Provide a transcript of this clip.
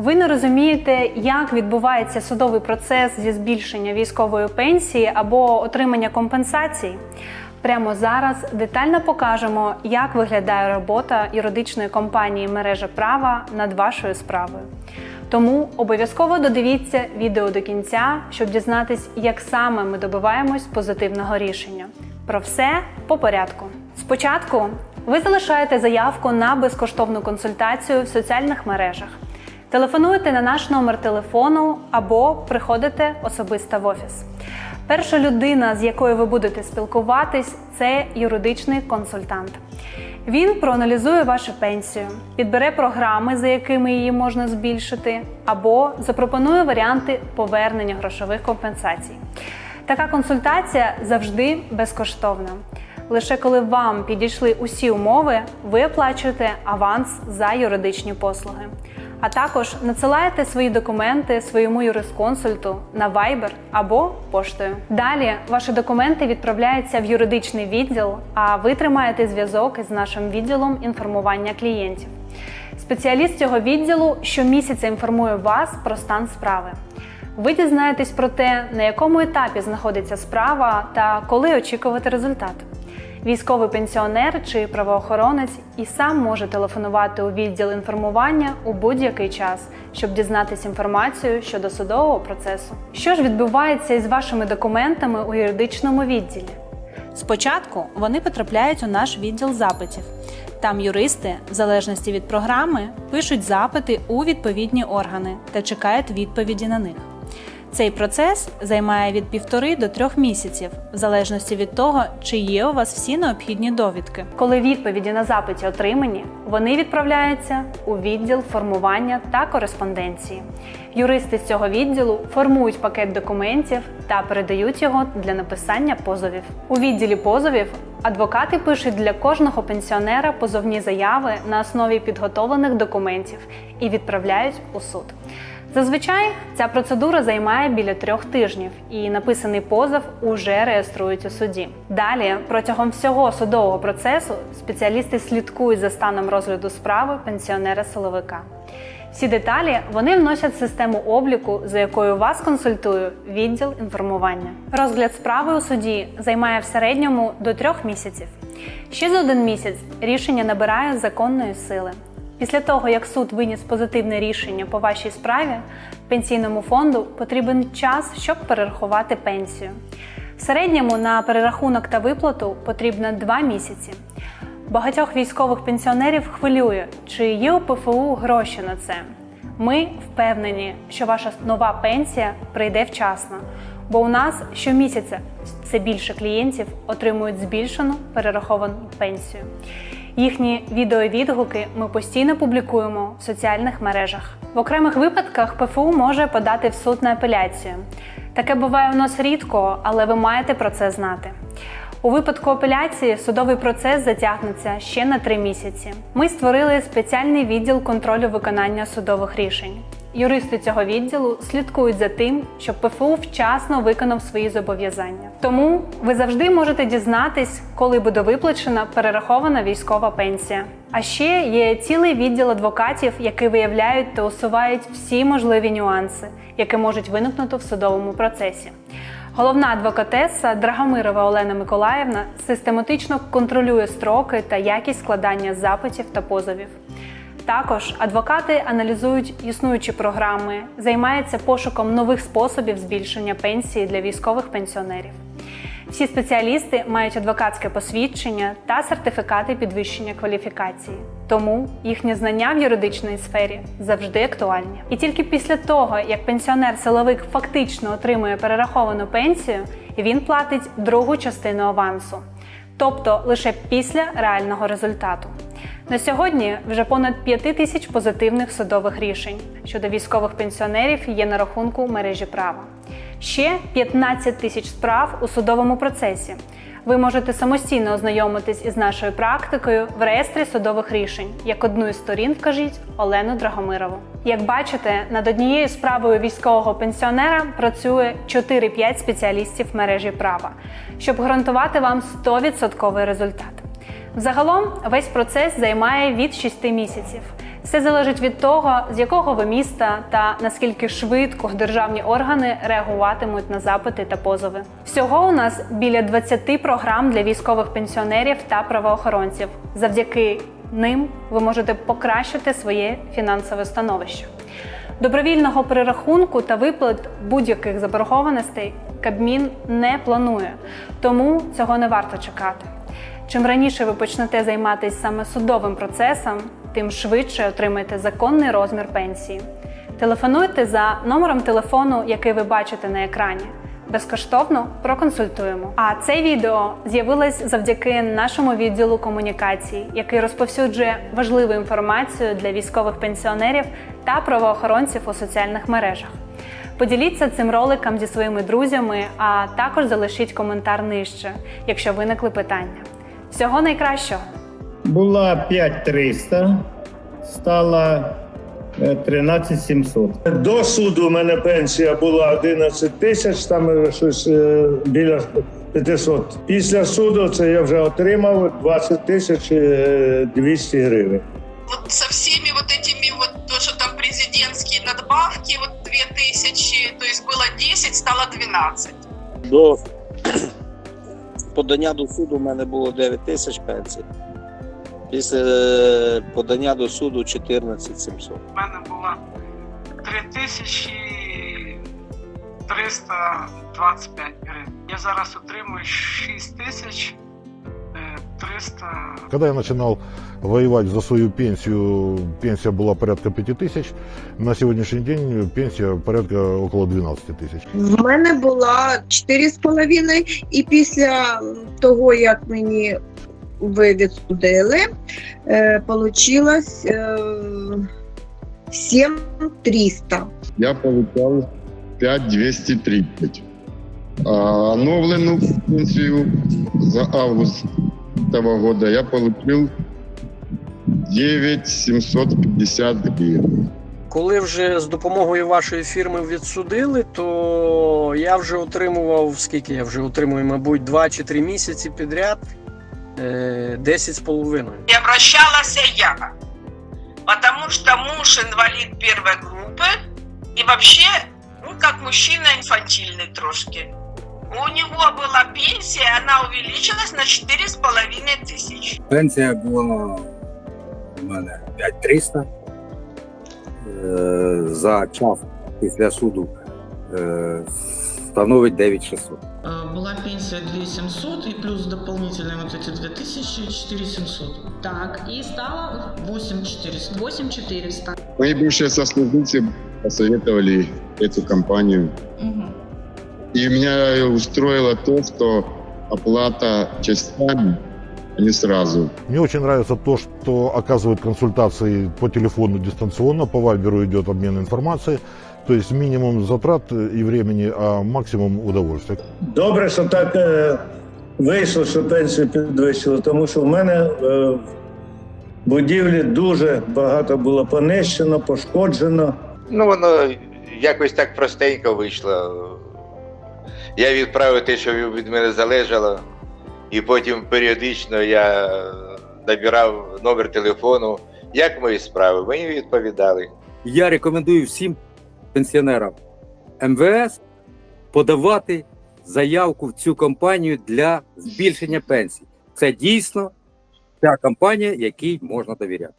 Ви не розумієте, як відбувається судовий процес зі збільшення військової пенсії або отримання компенсацій? Прямо зараз детально покажемо, як виглядає робота юридичної компанії мережа права над вашою справою. Тому обов'язково додивіться відео до кінця, щоб дізнатись, як саме ми добиваємось позитивного рішення. Про все по порядку. Спочатку ви залишаєте заявку на безкоштовну консультацію в соціальних мережах. Телефонуєте на наш номер телефону або приходите особисто в офіс. Перша людина, з якою ви будете спілкуватись, це юридичний консультант. Він проаналізує вашу пенсію, підбере програми, за якими її можна збільшити, або запропонує варіанти повернення грошових компенсацій. Така консультація завжди безкоштовна. Лише коли вам підійшли усі умови, ви оплачуєте аванс за юридичні послуги. А також надсилаєте свої документи своєму юрисконсульту на Viber або поштою. Далі ваші документи відправляються в юридичний відділ, а ви тримаєте зв'язок із нашим відділом інформування клієнтів. Спеціаліст цього відділу щомісяця інформує вас про стан справи. Ви дізнаєтесь про те, на якому етапі знаходиться справа та коли очікувати результат. Військовий пенсіонер чи правоохоронець і сам може телефонувати у відділ інформування у будь-який час, щоб дізнатися інформацію щодо судового процесу. Що ж відбувається із вашими документами у юридичному відділі? Спочатку вони потрапляють у наш відділ запитів. Там юристи, в залежності від програми, пишуть запити у відповідні органи та чекають відповіді на них. Цей процес займає від півтори до трьох місяців, в залежності від того, чи є у вас всі необхідні довідки. Коли відповіді на запиті отримані, вони відправляються у відділ формування та кореспонденції. Юристи з цього відділу формують пакет документів та передають його для написання позовів. У відділі позовів адвокати пишуть для кожного пенсіонера позовні заяви на основі підготовлених документів і відправляють у суд. Зазвичай ця процедура займає біля трьох тижнів, і написаний позов уже реєструють у суді. Далі, протягом всього судового процесу, спеціалісти слідкують за станом розгляду справи пенсіонера-силовика. Всі деталі вони вносять в систему обліку, за якою вас консультує відділ інформування. Розгляд справи у суді займає в середньому до трьох місяців. Ще за один місяць рішення набирає законної сили. Після того, як суд виніс позитивне рішення по вашій справі, пенсійному фонду потрібен час, щоб перерахувати пенсію. В середньому на перерахунок та виплату потрібно 2 місяці. Багатьох військових пенсіонерів хвилює, чи є у ПФУ гроші на це. Ми впевнені, що ваша нова пенсія прийде вчасно, бо у нас щомісяця все більше клієнтів отримують збільшену перераховану пенсію. Їхні відеовідгуки ми постійно публікуємо в соціальних мережах. В окремих випадках ПФУ може подати в суд на апеляцію. Таке буває у нас рідко, але ви маєте про це знати. У випадку апеляції судовий процес затягнеться ще на три місяці. Ми створили спеціальний відділ контролю виконання судових рішень. Юристи цього відділу слідкують за тим, щоб ПФУ вчасно виконав свої зобов'язання. Тому ви завжди можете дізнатись, коли буде виплачена перерахована військова пенсія. А ще є цілий відділ адвокатів, які виявляють та усувають всі можливі нюанси, які можуть виникнути в судовому процесі. Головна адвокатеса Драгомирова Олена Миколаївна систематично контролює строки та якість складання запитів та позовів. Також адвокати аналізують існуючі програми, займаються пошуком нових способів збільшення пенсії для військових пенсіонерів. Всі спеціалісти мають адвокатське посвідчення та сертифікати підвищення кваліфікації, тому їхні знання в юридичній сфері завжди актуальні. І тільки після того, як пенсіонер-силовик фактично отримує перераховану пенсію, він платить другу частину авансу, тобто лише після реального результату. На сьогодні вже понад 5 тисяч позитивних судових рішень щодо військових пенсіонерів є на рахунку мережі права. Ще 15 тисяч справ у судовому процесі. Ви можете самостійно ознайомитись із нашою практикою в реєстрі судових рішень, як одну із сторін вкажіть Олену Драгомирову. Як бачите, над однією справою військового пенсіонера працює 4-5 спеціалістів мережі права, щоб гарантувати вам 100% результат. Загалом весь процес займає від 6 місяців. Все залежить від того, з якого ви міста та наскільки швидко державні органи реагуватимуть на запити та позови. Всього у нас біля 20 програм для військових пенсіонерів та правоохоронців. Завдяки ним ви можете покращити своє фінансове становище. Добровільного перерахунку та виплат будь-яких заборгованостей Кабмін не планує, тому цього не варто чекати. Чим раніше ви почнете займатися саме судовим процесом, тим швидше отримаєте законний розмір пенсії. Телефонуйте за номером телефону, який ви бачите на екрані. Безкоштовно проконсультуємо. А це відео з'явилось завдяки нашому відділу комунікацій, який розповсюджує важливу інформацію для військових пенсіонерів та правоохоронців у соціальних мережах. Поділіться цим роликом зі своїми друзями, а також залишіть коментар нижче, якщо виникли питання. Всього найкращого! Була 5300, стала е, 13700. До суду у мене пенсія була 11 тисяч, там е, щось е, біля 500. Після суду це я вже отримав 20 тисяч е, 200 гривень. вот со всеми вот этими вот, то, что там президентские надбавки, вот 2000, то есть было 10, стало 12. До подання до суду в мене було 9 тисяч пенсій. Після е, подання до суду 14 700. У мене було 3325 гривень. Я зараз отримую 6300 Когда я начинал воевать за свою пенсию, пенсия была порядка 5 тысяч. На сегодняшний день пенсия порядка около 12 тысяч. В мене була 4,5, і після того, як мені ви відсудили, е, получилось е, 7,300. я получал 5230. А оновленную пенсию за август этого года я получил 9750 гривен. Коли вже з допомогою вашої фірми відсудили, то я вже отримував, скільки я вже отримую, мабуть, 2 чи 3 місяці підряд е, 10 з половиною. И обращалась я, потому что муж инвалид первой группы и вообще, ну, как мужчина инфантильный трошки. У него была пенсия, она увеличилась на 4,5 тысяч. Пенсія була у мене 5300. Е, За час після суду е, становить 9600. Э, Была пенсия 2700 и плюс дополнительные вот эти 2000 4700. Так, и стало 8400. 8400. Мои бывшие сослуживцы посоветовали эту компанию. И меня устроило то, что оплата частями, а не сразу. Мне очень нравится то, что оказывают консультации по телефону дистанционно, по Вайберу идет обмен информацией. То есть минимум затрат и времени, а максимум удовольствия. Добре, що так е, вийшло, що пенсію підвищили, тому що в мене е, в будівлі дуже багато було понищено, пошкоджено. Ну, воно якось так простенько вийшло. Я відправив те, що від мене залежало, і потім періодично я набирав номер телефону. Як мої справи? Мені відповідали. Я рекомендую всім пенсіонерам МВС подавати заявку в цю компанію для збільшення пенсій. Це дійсно та компанія, якій можна довіряти.